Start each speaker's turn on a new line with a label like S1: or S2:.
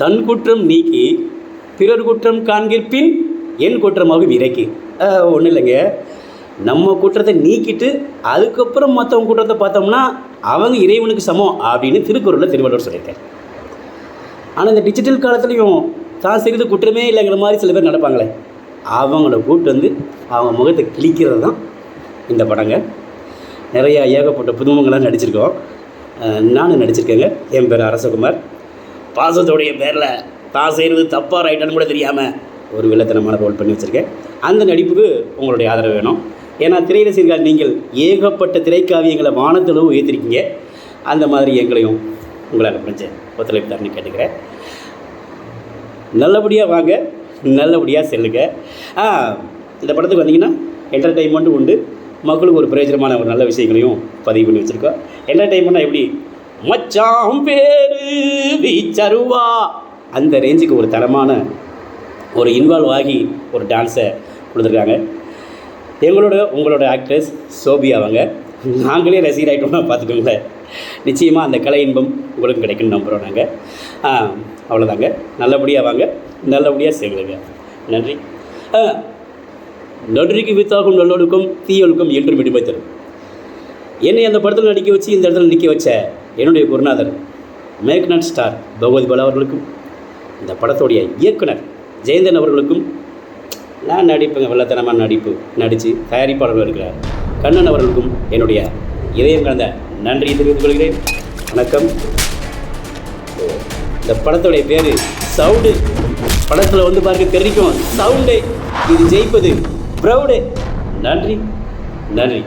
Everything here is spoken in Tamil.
S1: தன் குற்றம் நீக்கி பிறர் குற்றம் காண்கிற்பின் என் குற்றமாகும் இறைக்கு ஒன்றும் இல்லைங்க. நம்ம குற்றத்தை நீக்கிட்டு அதுக்கப்புறம் மற்றவங்க குற்றத்தை பார்த்தோம்னா அவங்க இறைவனுக்கு சமம் அப்படின்னு திருக்குறளில் திருவள்ளுவர் சொல்லியிருக்காரு. ஆனால் இந்த டிஜிட்டல் காலத்துலேயும் தான் சிறிது குற்றமே இல்லைங்கிற மாதிரி சில பேர் நடப்பாங்களே அவங்கள கூப்பிட்டு வந்து அவங்க முகத்தை கிழிக்கிறது தான் இந்த படங்க. நிறையா ஏகப்பட்ட புதுமங்களாக நடிச்சிருக்கோம். நானும் நடிச்சிருக்கேங்க. என் பேர் அரசகுமார். பாசத்தோடைய பேரில் தான் செய்கிறது தப்பாக ரைட்டான்னு கூட தெரியாமல் ஒரு வில்லத்தனமான ரோல் பண்ணி வச்சுருக்கேன். அந்த நடிப்புக்கு உங்களுடைய ஆதரவு வேணும். ஏன்னா திரைரசிகர்கள் நீங்கள் ஏகப்பட்ட திரைக்காவியங்களை வானத்தளவு உயர்த்திருக்கீங்க. அந்த மாதிரி எங்களையும் உங்களால் முடிஞ்ச ஒத்துழைப்பு தரணும்னு கேட்டுக்கிறேன். நல்லபடியாக வாங்க நல்லபடியாக செல்லுங்க. ஆ இந்த படத்துக்கு வந்தீங்கன்னா என்டர்டெயின்மெண்ட்டும் உண்டு. மக்களுக்கு ஒரு பிரயோஜனமான ஒரு நல்ல விஷயங்களையும் பதிவு பண்ணி வச்சுருக்கோம். என்டர்டெயின்மெண்ட்னா எப்படி? மச்சாம் பேரு வீச்சருவா. அந்த ரேஞ்சுக்கு ஒரு தரமான ஒரு இன்வால்வ் ஆகி ஒரு டான்ஸை கொடுத்துருக்காங்க. எங்களோட உங்களோட ஆக்ட்ரஸ் சோபி அவங்க. நாங்களே ரசிகர் ஆகிட்டோம்னா பார்த்துக்கோங்களேன். நிச்சயமாக அந்த கலை இன்பம் உங்களுக்கும் கிடைக்குன்னு நம்புகிறோம் நாங்கள் அவ்வளோதாங்க நல்லபடியாக வாங்க. நல்லபடியாக சேருங்க நன்றி. ஆ, நன்றிக்கு வித்தாகும் நல்லொழுக்கம் தீயொழுக்கும் என்றும் விடுமை தரும் என்னை அந்த படத்தில் நடிக்க வச்சு இந்த இடத்துல நிற்க வச்ச என்னுடைய குருநாதர் மேக்னட் ஸ்டார் பகவதி பாலா அவர்களுக்கும் இந்த படத்துடைய இயக்குனர் ஜெயந்தன் அவர்களுக்கும் நான் நடிப்புங்க வெள்ளத்தனமான நடிப்பு நடித்து தயாரிப்பாளர்கள் இருக்கிறார். கண்ணன் அவர்களுக்கும் என்னுடைய இதயம் கலந்த நன்றியை தெரிவித்துக் கொள்கிறேன். வணக்கம். இந்த படத்துடைய பேர் சவுண்டு. படத்தில் வந்து பாருங்க தெரிவிக்கும் சவுண்டு இது ஜெயிப்பது ப்ரௌடு. நன்றி நன்றி.